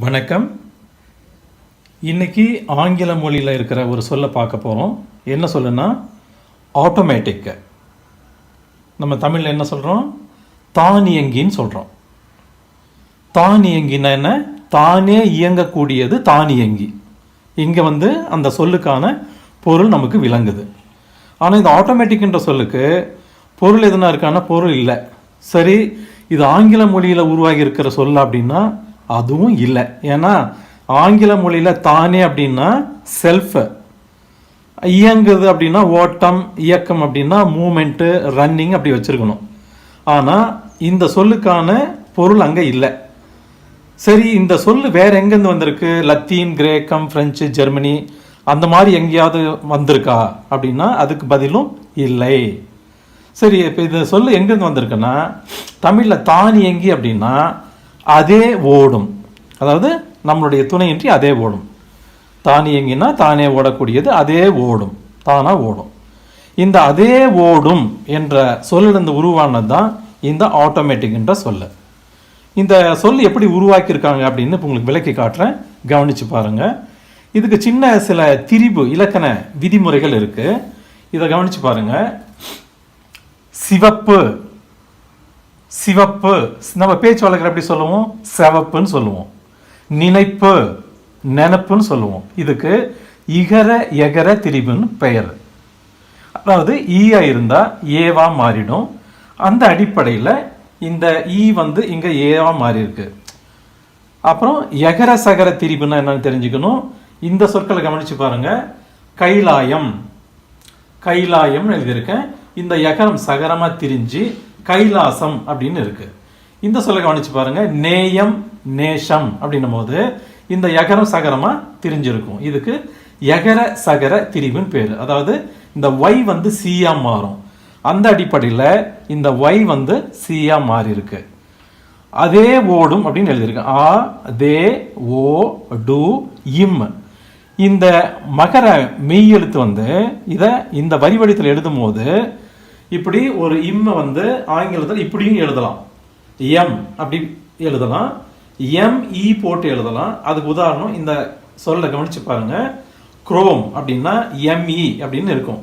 வணக்கம். இன்றைக்கி ஆங்கில மொழியில் இருக்கிற ஒரு சொல்லை பார்க்க போகிறோம் என்ன சொல்லுன்னா ஆட்டோமேட்டிக்கு நம்ம தமிழில் என்ன சொல்கிறோம் தானியங்கின்னு சொல்கிறோம் தானியங்கின்னா என்ன? தானே இயங்கக்கூடியது தானியங்கி. இங்கே வந்து அந்த சொல்லுக்கான பொருள் நமக்கு விளங்குது. ஆனால் இந்த ஆட்டோமேட்டிக்ன்ற சொல்லுக்கு பொருள் எதுனா இருக்கான பொருள் இல்லை. சரி இது ஆங்கில மொழியில் உருவாகி இருக்கிற சொல் அப்படின்னா அதுவும் இல்லை. ஏன்னா ஆங்கில மொழியில் தானே அப்படின்னா செல்ஃப் இயங்குது அப்படின்னா ஓட்டம் இயக்கம் அப்படின்னா மூமெண்ட்டு ரன்னிங் அப்படி வச்சுருக்கணும். ஆனால் இந்த சொல்லுக்கான பொருள் அங்கே இல்லை. சரி இந்த சொல் வேற எங்கேருந்து வந்திருக்கு? லத்தீன் கிரேக்கம் ஃப்ரெஞ்சு ஜெர்மனி அந்த மாதிரி எங்கேயாவது வந்திருக்கா? அப்படின்னா அதுக்கு பதிலும் இல்லை. சரி இப்போ இந்த சொல்லு எங்கேருந்து வந்திருக்குன்னா தமிழில் தானியங்கி அப்படின்னா அதே ஓடும். அதாவது நம்மளுடைய துணையின்றி அதே ஓடும். தானியங்கினா தானே ஓடக்கூடியது அதே ஓடும். தானாக ஓடும். இந்த அதே ஓடும் என்ற சொல்லிலிருந்து உருவானது தான் இந்த ஆட்டோமேட்டிக் என்ற சொல்லு. இந்த சொல் எப்படி உருவாக்கியிருக்காங்க அப்படின்னு இப்போ உங்களுக்கு விளக்கி காட்டுறேன். கவனித்து பாருங்க. இதுக்கு சின்ன சில திரிபு இலக்கண விதிமுறைகள் இருக்குது இதை கவனித்து பாருங்கள் சிவப்பு சிவப்பு. நம்ம பேச்சு வழக்கில் எப்படி சொல்லுவோம்? சிவப்புன்னு சொல்லுவோம். நினைப்பு நினப்புன்னு சொல்லுவோம். இதுக்கு இகர எகர திரிபுன்னு பெயர். அதாவது ஈயா இருந்தால் ஏவா மாறிடும். அந்த அடிப்படையில் இந்த ஈ வந்து இங்கே ஏவா மாறி இருக்கு அப்புறம் எகர சகர திரிபுன்னா என்னன்னு தெரிஞ்சுக்கணும். இந்த சொற்களை கவனித்து பாருங்கள் கைலாயம். கைலாயம்னு எழுதியிருக்கேன். இந்த எகரம் சகரமாக திரிஞ்சு கைலாசம் அப்படின்னு இருக்கு. இந்த சொல்ல கவனிச்சு பாருங்க. நேயம் நேஷம் அப்படின்னும் போது இந்த எகரம் சகரமா திரிஞ்சிருக்கும். இதுக்கு எகர சகர திரிவுன்னு பேர். அதாவது இந்த ஒய் வந்து சியா மாறும். அந்த அடிப்படையில் இந்த ஒய் வந்து சியா மாறி இருக்கு அதே ஓடும் அப்படின்னு எழுதியிருக்கு. ஆ தே ஓ டு இம். இந்த மகர மெய் எழுத்து வந்து இதை இந்த வரி வடித்தில் எழுதும் போது இப்படி ஒரு இம்மை வந்து ஆங்கிலத்தில் இப்படியும் எழுதலாம். எம் அப்படி எழுதலாம். எம் இ போட்டு எழுதலாம். அதுக்கு உதாரணம் இந்த சொல்ல கவனிச்சு பாருங்க. குரோம் அப்படின்னா எம்இ அப்படின்னு இருக்கும்.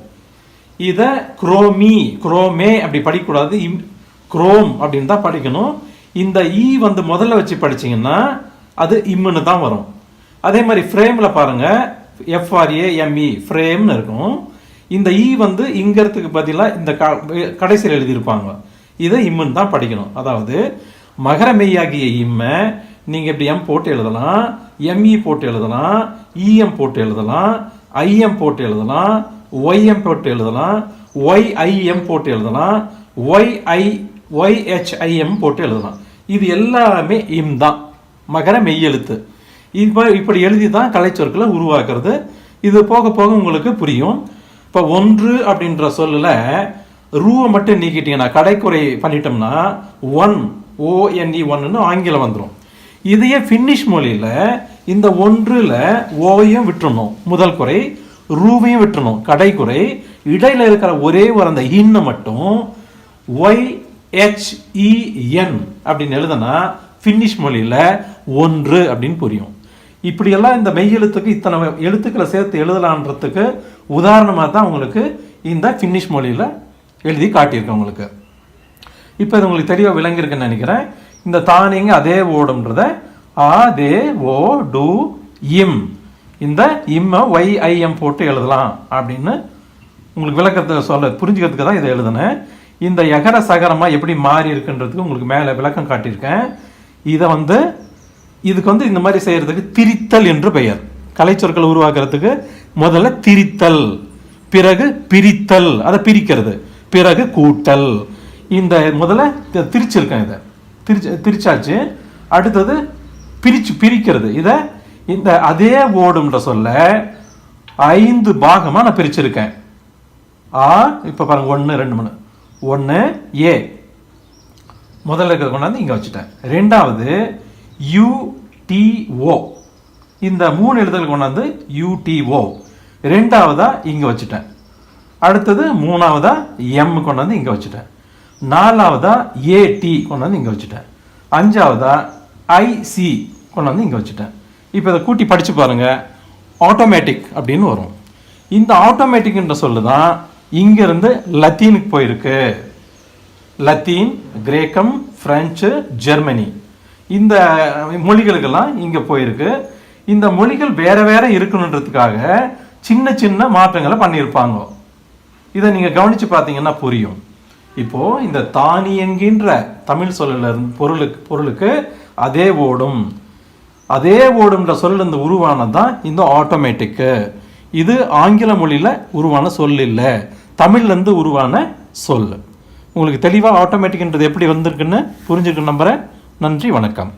இதை குரோமி குரோமே அப்படி படிக்கக்கூடாது. இம் குரோம் அப்படின்னு தான் படிக்கணும். இந்த இ வந்து முதல்ல வச்சு படிச்சிங்கன்னா அது இம்முன்னு தான் வரும். அதே மாதிரி ஃப்ரேமில் பாருங்கள் எஃப்ஆர்ஏ எம்இ ஃப்ரேம்னு இருக்கும். இந்த இ வந்து இங்கிறதுக்கு பதிலாக இந்த க- கடைசியில் எழுதியிருப்பாங்க. இதை இம்முன்னு தான் படிக்கணும். அதாவது மகர மெய்யாகிய இம்மை நீங்கள் இப்படி எம் போட்டு எழுதலாம் எம்இ போட்டு எழுதலாம் இஎம் போட்டு எழுதலாம் ஐஎம் போட்டு எழுதலாம் ஒய்எம் போட்டு எழுதலாம் ஒய்ஐஎம் போட்டு எழுதலாம் ஒய்ஐ ஒய்ஹெச்ஐஎம் போட்டு எழுதலாம். இது எல்லாமே இம் தான். மகர மெய்யெழுத்து இப்போ இப்படி எழுதி தான் கலைச்சொற்களை உருவாக்குறது. இது போக போக உங்களுக்கு புரியும். இப்போ ஒன்று அப்படின்ற சொல்லில் ரூவை மட்டும் நீக்கிட்டீங்கன்னா கடைக்குறை பண்ணிட்டோம்னா ஒன் ஓஎன்இ ஒன்னு ஆங்கிலம் வந்துடும் இதையே ஃபின்னிஷ் மொழியில் இந்த ஒன்றில் ஓவையும் விட்டுறணும். முதல் குறை ரூவையும் விட்டுறணும். கடைக்குறை இடையில் இருக்கிற ஒரே ஒரு அந்த இன்னை மட்டும் ஒய் ஹெச்இஎன் அப்படின்னு எழுதுனா ஃபின்னிஷ் மொழியில் ஒன்று அப்படின்னு புரியும். இப்படியெல்லாம் இந்த மெய் எழுத்துக்கு இத்தனை எழுத்துக்களை சேர்த்து எழுதலான்றதுக்கு உதாரணமாக தான் உங்களுக்கு இந்த ஃபின்னிஷ் மொழியில் எழுதி காட்டியிருக்கேன் உங்களுக்கு. இப்போ இது உங்களுக்கு தெளிவாக விளங்கியிருக்குன்னு நினைக்கிறேன். இந்த தானிங்க அதே ஓடுன்றத ஆ தே ஓ டு இம். இந்த இம்மை ஒய்ஐஎம் போட்டு எழுதலாம் அப்படின்னு உங்களுக்கு விளக்கத்தை சொல்ல புரிஞ்சுக்கிறதுக்கு தான் இதை எழுதினேன். இந்த எகர சகரமாக எப்படி மாறி இருக்குன்றதுக்கு உங்களுக்கு மேலே விளக்கம் காட்டியிருக்கேன். இதை வந்து இதுக்கு வந்து இந்த மாதிரி செய்கிறதுக்கு திரித்தல் என்று பெயர். கலைச்சொற்கள் உருவாக்குறதுக்கு முதல்ல திரித்தல் பிறகு பிரித்தல் அதை பிரிக்கிறது. பிறகு கூட்டல். இந்த முதல்ல திரிச்சிருக்கேன் இதை. திரிச்சு திரிச்சாச்சு. அடுத்தது பிரிச்சு பிரிக்கிறது. இதை இந்த அதே ஓடும்ன்ற சொல்ல ஐந்து பாகமாக நான் பிரிச்சிருக்கேன். ஆ இப்போ பாருங்க ஒன்று ரெண்டு மூணு. ஒன்று ஏ. முதல்ல இருக்கிற கொண்டாந்து இங்கே வச்சுட்டேன். ரெண்டாவது யூடிஓ இந்த மூணு எழுத்துக்கள் கொண்டாந்து யூடிஓ ரெண்டாவதாக இங்கே வச்சுட்டேன். அடுத்தது மூணாவதாக எம் கொண்டாந்து இங்கே வச்சுட்டேன். நாலாவதா ஏடி கொண்டாந்து இங்கே வச்சுட்டேன். அஞ்சாவதாக ஐசி கொண்டு வந்து இங்கே வச்சுட்டேன். இப்போ இதை கூட்டி படித்து பாருங்கள் ஆட்டோமேட்டிக் அப்படின்னு வரும். இந்த ஆட்டோமேட்டிக்ன்ற சொல்லு தான் இங்கேருந்து லத்தீனுக்கு போயிருக்கு. லத்தீன் கிரேக்கம் பிரெஞ்சு ஜெர்மனி இந்த மொழிகளுக்கெல்லாம் இங்கே போயிருக்கு. இந்த மொழிகள் வேற வேற இருக்கணுன்றதுக்காக சின்ன சின்ன மாற்றங்களை பண்ணியிருப்பாங்க. இதை நீங்கள் கவனித்து பார்த்தீங்கன்னா புரியும். இப்போது இந்த தானியங்கின்ற தமிழ் சொல்லல இருந்து பொருளுக்கு பொருளுக்கு அதே ஓடும். அதே ஓடும்ன்ற சொல் உருவானது தான் இந்த ஆட்டோமேட்டிக்கு இது ஆங்கில மொழியில் உருவான சொல் இல்லை. தமிழ்லேருந்து உருவான சொல் உங்களுக்கு தெளிவாக ஆட்டோமேட்டிக்ன்றது எப்படி வந்திருக்குன்னு புரிஞ்சுக்க நம்புகிறேன் நன்றி வணக்கம்.